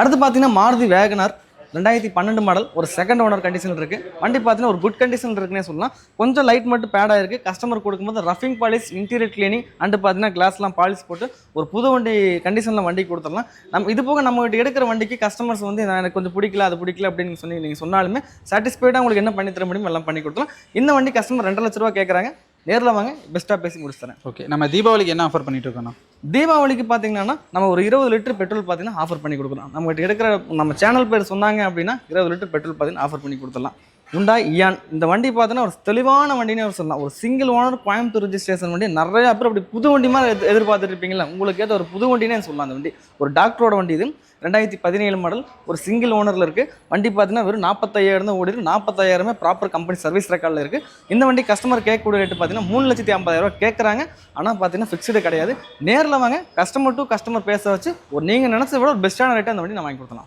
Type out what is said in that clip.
அடுத்து பார்த்தீங்கன்னா மாருதி வேகனார் ரெண்டாயிரத்தி பன்னெண்டு மாடல் ஒரு செகண்ட் ஓனர் கண்டிஷன் இருக்குது வண்டி பார்த்தீங்கன்னா ஒரு குட் கண்டிஷன் இருக்குன்னே சொல்லலாம். கொஞ்சம் லைட் மட்டும் பேடாக இருக்குது கஸ்டமர் கொடுக்கும்போது ரஃபிங் பாலிஷ் இன்டீரியர் கிளீனிங் அண்டு பார்த்தீங்கன்னா கிளாஸ்லாம் பாலிஷ் போட்டு ஒரு புது வண்டி கண்டிஷனில் வண்டி கொடுத்துடலாம். நம்ம இது போக நம்மகிட்ட எடுக்கிற வண்டிக்கு கஸ்டமர்ஸ் வந்து நான் எனக்கு கொஞ்சம் பிடிக்கல அது பிடிக்கல அப்படின்னு சொல்லி நீங்கள் சொன்னாலுமே சாட்டிஸ்ஃபைடாக உங்களுக்கு என்ன பண்ணி தர முடியுமோ எல்லாம் பண்ணி கொடுத்துலாம் இந்த வண்டி கஸ்டமர் ரெண்டு லட்ச ரூபா கேட்குறாங்க நேரில் வாங்க பெஸ்ட்டாக பேசி முடிச்சு தரேன் ஓகே நம்ம தீபாவளிக்கு என்ன ஆஃபர் பண்ணிட்டு இருக்கோம்ண்ணா தீபாவளிக்கு பார்த்தீங்கன்னா நம்ம ஒரு இருபது லிட்டர் பெட்ரோல் பார்த்தீங்கன்னா ஆஃபர் பண்ணி கொடுக்குறோம் நம்ம கிட்ட எடுக்கிற நம்ம சேனல் பேர் சொன்னாங்க அப்படின்னா இருபது லிட்டர் பெட்ரோல் பார்த்தீங்கன்னா ஆஃபர் பண்ணி கொடுத்துடலாம். உண்டா இயான் இந்த வண்டி பார்த்தீங்கன்னா ஒரு தெளிவான வண்டினே அவர் சொல்லலாம். ஒரு சிங்கிள் ஓனர் கோயம்புத்தூர் ரெஜிஸ்ட்ரேஷன் வண்டி. நிறைய பேர் அப்படி புது வண்டி மாதிரி எதிர் எதிர்பார்த்துட்டு இருப்பீங்களா உங்களுக்கு ஏற்ற ஒரு புது வண்டினே சொல்லலாம் அந்த வண்டி. ஒரு டாக்டரோட வண்டி இது. ரெண்டாயிரத்தி பதினேழு மாடல் ஒரு சிங்கிள் ஓனரில் இருக்குது வண்டி பார்த்தீங்கன்னா வெறும் நாற்பத்தையாயிரம் தான் ஓடி நாற்பத்தாயிரமே ப்ராப்பர் கம்பெனி சர்வீஸ் ரெக்கார்டில் இருக்குது இந்த வண்டி கஸ்டமர் கேட்கக்கூடிய ரேட்டு பார்த்தீங்கன்னா மூணு லட்சத்தி ஐம்பதாயிரரூவா கேட்குறாங்க ஆனால் பார்த்தீங்கன்னா ஃபிக்ஸ்டு கிடையாது. நேரில் வாங்க. கஸ்டமர் டு கஸ்டமர் பேச வச்சு ஒரு நீங்கள் நினச்சத விட ஒரு பெஸ்ட்டான ரேட்டை அந்த வண்டி நான் வாங்கி கொடுத்தலாம்